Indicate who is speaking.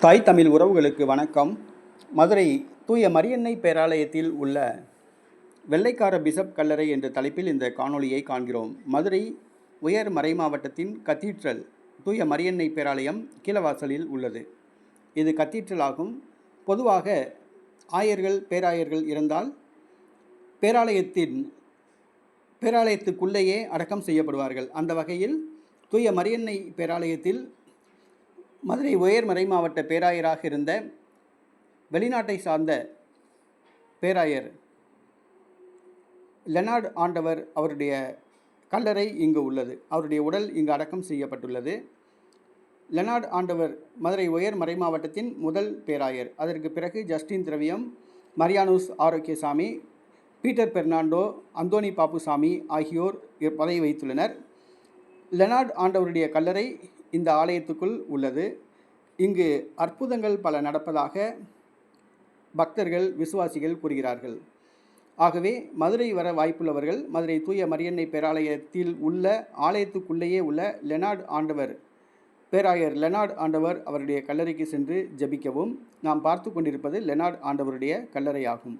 Speaker 1: தாய் தமிழ் உறவுகளுக்கு வணக்கம். மதுரை தூய மரியன்னை பேராலயத்தில் உள்ள வெள்ளைக்கார பிஷப் கல்லறை என்ற தலைப்பில் இந்த காணொளியை காண்கிறோம். மதுரை உயர் மறை மாவட்டத்தின் கத்தீட்ரல் தூய மரியன்னை பேராலயம் கீழவாசலில் உள்ளது. இது கத்தீட்ரல் ஆகும் பொதுவாக ஆயர்கள் பேராயர்கள் இருந்தால் பேராலயத்தின் பேராலயத்துக்குள்ளேயே அடக்கம் செய்யப்படுவார்கள். அந்த வகையில் தூய மரியன்னை பேராலயத்தில் மதுரை உயர்மறை மாவட்ட பேராயராக இருந்த வெளிநாட்டை சார்ந்த பேராயர் லெனார்ட் ஆண்டவர் அவருடைய கல்லறை இங்கு உள்ளது. அவருடைய உடல் இங்கு அடக்கம் செய்யப்பட்டுள்ளது. லெனார்ட் ஆண்டவர் மதுரை உயர் மறை மாவட்டத்தின் முதல் பேராயர். அதற்கு பிறகு Justin Thiraviyam Marianus Arokiasamy Peter Fernando Anthony Pappusamy ஆகியோர் இ- பதவி வைத்துள்ளனர் லெனார்ட் ஆண்டவருடைய கல்லறை இந்த ஆலயத்துக்குள் உள்ளது. இங்கு அற்புதங்கள் பல நடப்பதாக பக்தர்கள் விசுவாசிகள் கூறுகிறார்கள். ஆகவே மதுரை வர வாய்ப்புள்ளவர்கள் மதுரை தூய மரியன்னை பேராலயத்தில் உள்ள ஆலயத்துக்குள்ளேயே உள்ள லெனார்ட் ஆண்டவர் பேராயர் லெனார்ட் ஆண்டவர் அவருடைய கல்லறைக்கு சென்று ஜெபிக்கவும். நாம் பார்த்து கொண்டிருப்பது லெனார்ட் ஆண்டவருடைய கல்லறையாகும்.